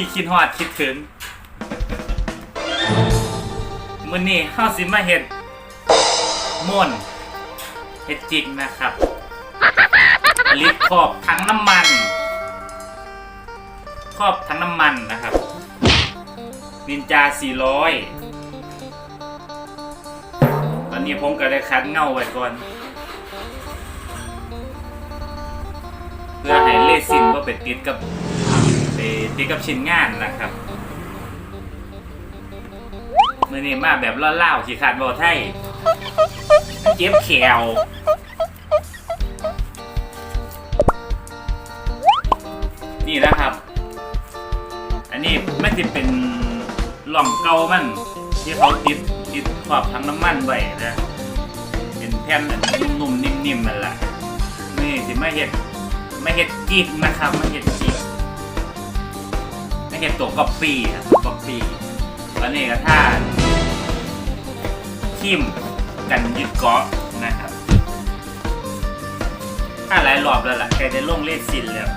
ที่คิดฮอดคิดถึงมื้อนี้เฮาสิมาเฮ็ดม่นเฮ็ดจริงนะครับลิดขอบถังน้ำมันครอบถังน้ำมันนะครับ นินจา 400 ตอนนี้ผมก็ได้คัดเงาไว้ก่อน เพื่อให้เลสินก็ไปติดกับ ไปติดกับชิ้นงานนะครับมื่อนี้มาแบบเล่าๆขี่ขาดบอไทยเจ็บแขวนี่นะครับ อันนี้ไม่ติดเป็นหล่องเก่ามัน ที่เขาติดติดขอบทั้งน้ำมันไว้นะเป็นแผ่นนุ่มๆนิ่มๆนั่นแหละนี่สิไม่เห็ดไม่เห็ดจีบนะครับไม่เห็ดจีบ เห็ดตัวก๊อปปี้ครับก๊อปปี้แล้วนี่ก็ท่าทิมกันยึดเกาะนะครับถ้าหลายรอบแล้วล่ะแกได้ลงเลขสินแล้ว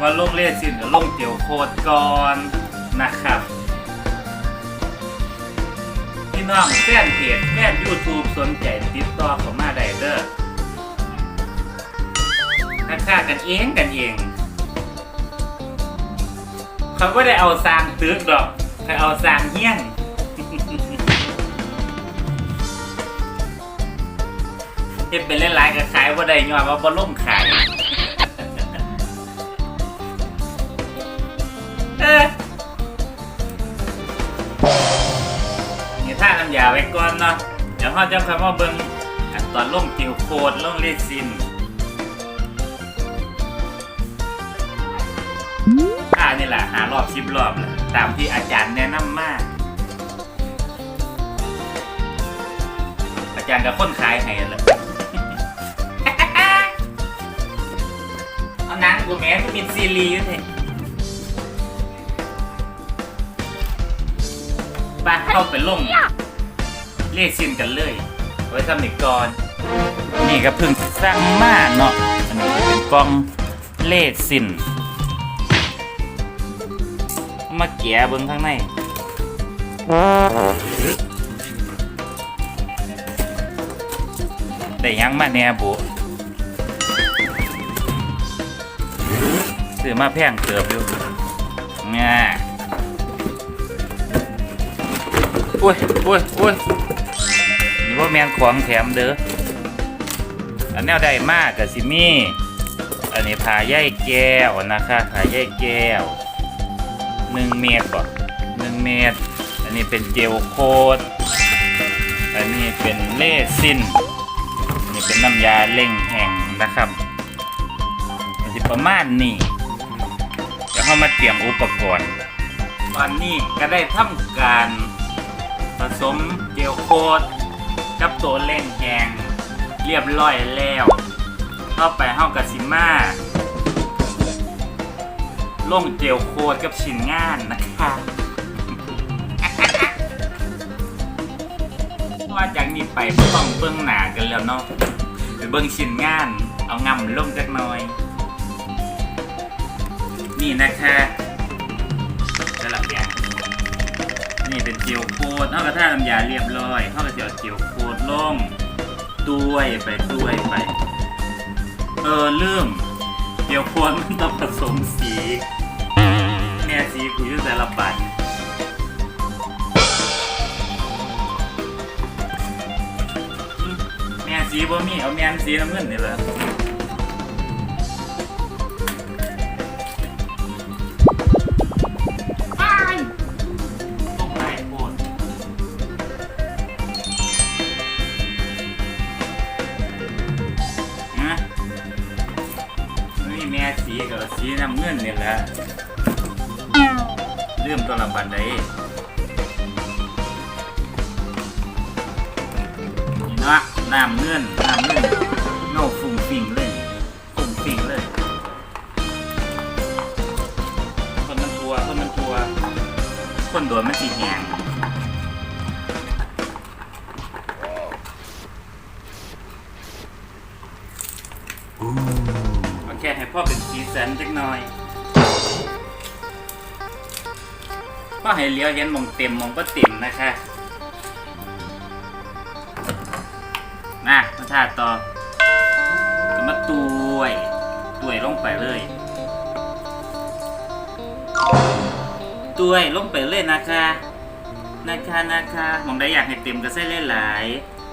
ว่าลงเลขสินกับลงเตียวโคดก่อนนะครับพี่น้องแฟนเพจแฟน YouTube สนใจติดต่อเข้ามาได้เด้อราคากันเองกันเอง เขาก็ได้เอาสร้างตึกดอกเขาเอาสร้างเฮี้ยนเฮ็ดเป็นหลายๆก็ขายว่าได้ยอดว่าบ่ล่มขายเออนี่ท่าน้ำยาไว้ก่อนเนาะเดี๋ยวเขาจะคำว่าเบิ้งอันตอนลงติวโคดลงเลซินท่านี่แหละหารอบสิบรอบแหละตามที่อาจารย์แนะนำมาก อาจารย์กับคนขายให้แหละ เอาหนังกูแม่ก็มีซีรีส์อยู่เถอะไปเข้าไปลงเลขซินกันเลย ไว้ทำหนึ่งก่อน นี่ก็เพิ่งสร้างมาเนาะอันนี้เป็นกล้องเลขซินเอา มาเกียเบิ้งข้างในได้ยังมาแน่บุซื้อมาแพงเติบอยู่ง่าโอ้ยโอ้ยโอ้ยนี่ว่าแมนของแถมเด้ออันแนวใดมากกับซิมี่อันนี้ผาย่ายแก้วนะคะผาย่ายแก้ว หนึ่งเมตรก่อนหนึ่งเมตร อันนี้เป็นเจลโคดอันนี้เป็นเลซินอันนี้เป็นน้ำยาเล่งแห้งนะครับอันนี้ประมาณนี้เดี๋ยวเรามาเตรียมอุปกรณ์ตอนนี้ก็ได้ทำการผสมเจลโคดกับตัวเล่นแหงเรียบร้อยแล้ว เข้าไปห้องกสิมา ลงเจลโคดกับชิ้นงานนะคะว่าจากนี้ไปก็ต้องเบื้องหนากันแล้วเนาะไปเบื้องชิ้นงาน เอางำลงจักหน่อย นี่นะคะสลับอย่างนี่เป็นเจียวโคดเท่ากับท่าน้ำยาเรียบร้อยเท่ากับเจียวเจียวโคดลงด้วยไปด้วยไป เออลืมเจียวโคดมันต้องผสมสี แม่สีกูอยุ่แต่ละบัตแม่สีบ่มีเอาแม่นสีน้ำเงินนี่แหละ น้ำเงื่อนน้ำเงื่อนเงาฟุ้งฟิงเลยฟุ้งฟิงเลยคนมันทัวคนมันทัวคนโดนมันสีแหงโอเคให้พ่อเป็นสีสันจักหน่อยพ่อให้เลี้ยวเห็นมองเต็มมองก็เต็มนะคะ นะมาทาต่อก็มาตุยตุยลงไปเลยตุยลงไปเลยนะคะ นะคะนะคะหมองได้อยากให้เต็มก็ใส่หลายๆ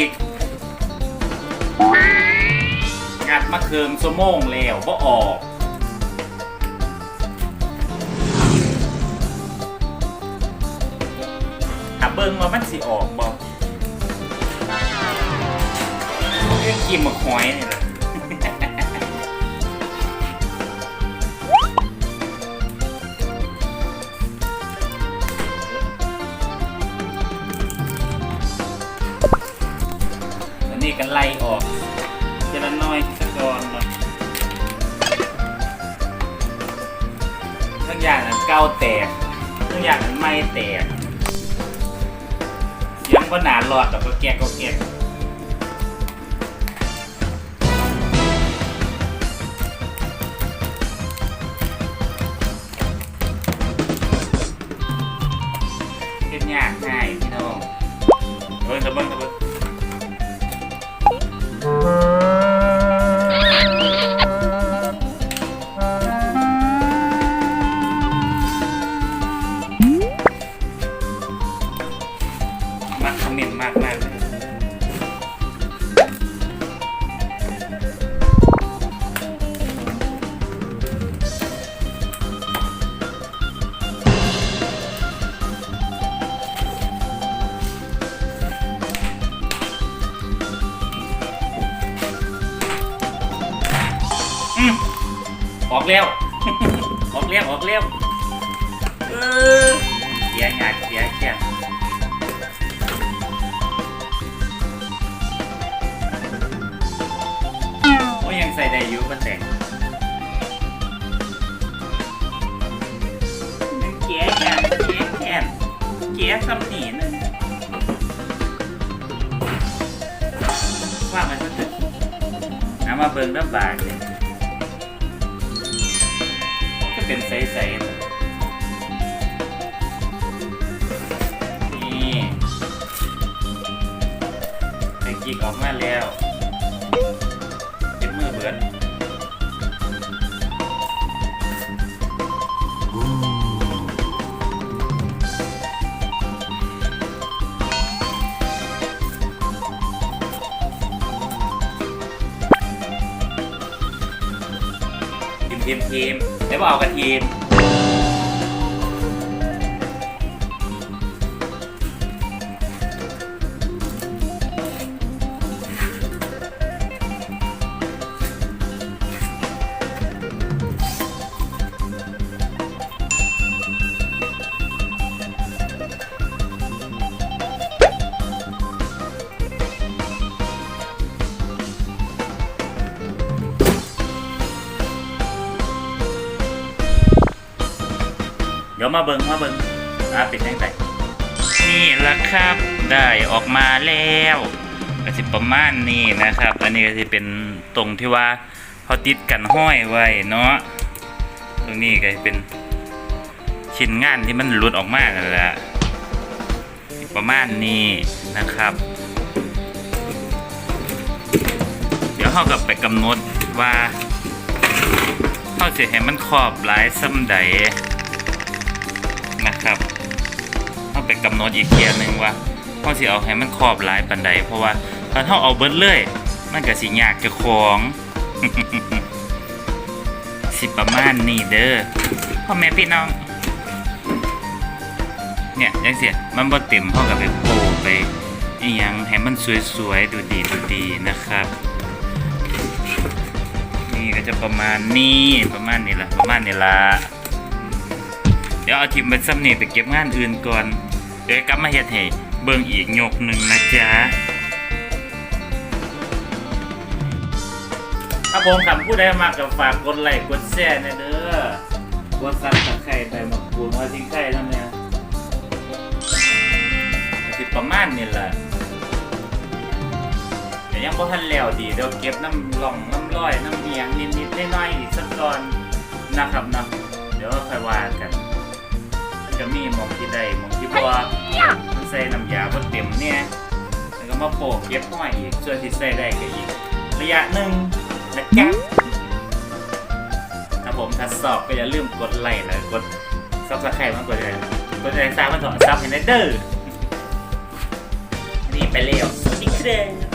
จากกีกงัดมะเขืองสมงแล้วก็ออก ถ้าเบิ่งว่ามันสิออกบอกเรื่องกินหมกหอยนี่แหละ ไล่ออกจะละน้อยสักอนเนาะทั้งอย่างนั้นเก้าแตกทั้งอย่างนั้นไม่แตกเสียงก็หนาหลอดแต่ก็แกะก็แกะ เมนมากมากออกเร็วออกเร็วออกเร็วเออเสียงานเสียแค่โอ้ย ยังใส่ได้อยู่มันแต่งเกียแคนเกียแคนเกียคำหนีนึงว่ามันก็ถึงเอามาเบิ่งรับบากเลยก็เป็นใสๆเลยนี่ไอ้จิกออกมาแล้ว มือเบิดทีมทีมทีมแล้วบอกกับทีม ดี๋ยวมาเบิงมาเบิงอ่าป็นยังไงนี่แหละครับได้ออกมาแล้วก็สิประมาณนี้นะครับ อันนี้ก็จะเป็นตรงที่ว่าเขาติดกันห้อยไว้เนาะตรงนี้ก็จะเป็นชิ้นงานที่มันหลุดออกมานั่นแหละประมาณนี้นะครับ เดี๋ยวแล้วเขาก็ไปกำหนดว่าเขาสิให้มันครอบหลายซ้ำใด ครับเขาไปกำหนดอีกเทียหนึงว่าเขาสิเอาให้มันครอบหลายปันใดเพราะว่าถ้าเขาเอาเบิดเลย มันก็สิยากจะของสิประมาณนี้เด้อพ่อแม่พี่น้อง เนี่ยยังเสียมันบ่เต็มเท่ากับไปโปไปอีหยังให้มันสวยๆดูดีดูดีนะครับ นี่ก็จะประมาณนี้ประมาณนี้ละประมาณนี้ละ ดี๋ยวเอาทีมไปซ้ำนี่ไปเก็บงานอื่นก่อน เดี๋ยวกลับมาเฮ็ดให้เบิ่งอีกยกหนึ่งนะจ๊ะถ้าผมคำผู้ใดมากกับฝากกดไลค์กดแชร์นะเด้อกดซับตะไคร้ใบมะกรูดหัวทิ้งไข่นั่นเนี่ยก็สิประมาณนี่แหละแต่ยังบ่ทันแล้วดีเดี๋ยวเก็บน้ำหล่องน้ำร้อยน้ำเมียงนิดๆน้อยๆอีกสักก่อนนะครับเนาะเดี๋ยวค่อยว่ากัน จะมีหมองที่ใดหมองที่บ่มันใส่น้ำยาบ่เต็มเนี่ยแล้วก็มาโปะเก็บห้อยอีกส่วนที่ใส่ได้ก็อีก ระยะหนึ่งนะจ๊ะถ้าผมทดสอบก็อย่าลืมกดไลค์แล้วกดซับสไครต์มากกดเลยกดอะไรซ้ำมันถอดซับให้ได้เด้อนี่ไปเร็วสวัสดีครับ